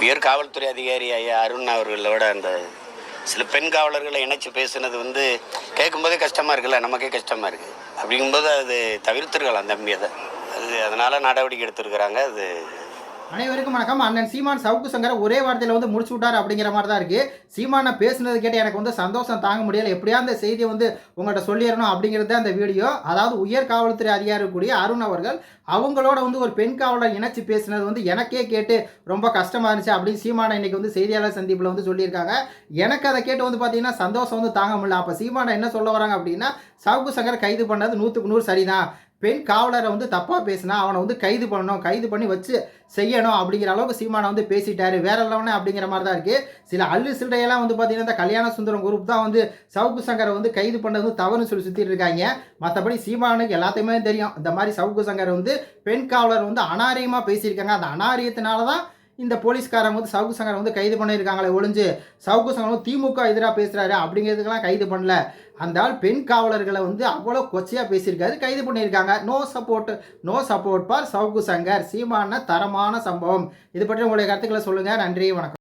உயர் காவல்துறை அதிகாரி ஐயா அருண் அவர்களோட அந்த சில பெண் காவலர்களை இணைச்சு பேசுனது வந்து கேட்கும்போதே கஷ்டமாக இருக்குல்ல நமக்கே கஷ்டமாக இருக்குது அப்படிங்கும்போது அது தவிர்த்துருக்கலாம் தம்பி அதை. அது அதனால் நடவடிக்கை எடுத்திருக்கிறாங்க. அது அனைவருக்கும் வணக்கம். அண்ணன் சீமான் சவுக்கு சங்கர் ஒரே வார்த்தையில் வந்து முடிச்சு விட்டார் அப்படிங்கிற மாதிரி தான் இருக்குது சீமானை பேசுனது கேட்டு எனக்கு வந்து சந்தோஷம் தாங்க முடியலை. எப்படியா அந்த செய்தியை வந்து உங்கள்கிட்ட சொல்லிடணும் அப்படிங்கிறது தான் அந்த வீடியோ. அதாவது உயர் காவல்துறை அதிகாரி கூடிய அருண் அவர்கள் அவங்களோட வந்து ஒரு பெண் காவலர் இணைச்சு பேசினது வந்து எனக்கே கேட்டு ரொம்ப கஷ்டமாக இருந்துச்சு அப்படின்னு சீமானை இன்னைக்கு வந்து செய்தியாளர் சந்திப்பில் வந்து சொல்லியிருக்காங்க. எனக்கு அதை கேட்டு வந்து பார்த்தீங்கன்னா சந்தோஷம் வந்து தாங்க முடியல. அப்போ சீமானை என்ன சொல்ல வராங்க அப்படின்னா சவுக்கு சங்கர் கைது பண்ணது நூற்றுக்கு நூறு சரிதான். பெண் காவலரை வந்து தப்பாக பேசினா அவனை வந்து கைது பண்ணணும் கைது பண்ணி வச்சு செய்யணும் அப்படிங்கிற அளவுக்கு சீமானை வந்து பேசிட்டாரு. வேற லெவனே அப்படிங்கிற மாதிரி தான் இருக்குது சில அள்ளு சிலையெல்லாம் வந்து பார்த்தீங்கன்னா இந்த கல்யாண சுந்தரம் குரூப் தான் வந்து சவுக்கு சங்கரை வந்து கைது பண்ணது வந்து தவறுன்னு சொல்லி சுற்றிட்டு இருக்காங்க. மற்றபடி சீமானுக்கு எல்லாத்தையுமே தெரியும். இந்த மாதிரி சவுக்கு சங்கரை வந்து பெண் காவலர் வந்து அனாரியமாக பேசியிருக்காங்க. அந்த அனாரியத்தினால தான் இந்த போலீஸ்காரங்க வந்து சவுக்கு சங்கரை வந்து கைது பண்ணியிருக்காங்களே ஒளிஞ்சு சவுக்கு சங்கர் வந்து திமுக எதிராக பேசுகிறாரு அப்படிங்கிறதுக்கெல்லாம் கைது பண்ணல. அந்த ஆள் பெண் காவலர்களை வந்து அவ்வளோ கொச்சையாக பேசியிருக்காரு கைது பண்ணியிருக்காங்க. No support no support for Savukku Shankar. Seeman தரமான சம்பவம். இது பற்றி உங்களுடைய கருத்துக்களை சொல்லுங்கள் நன்றி வணக்கம்.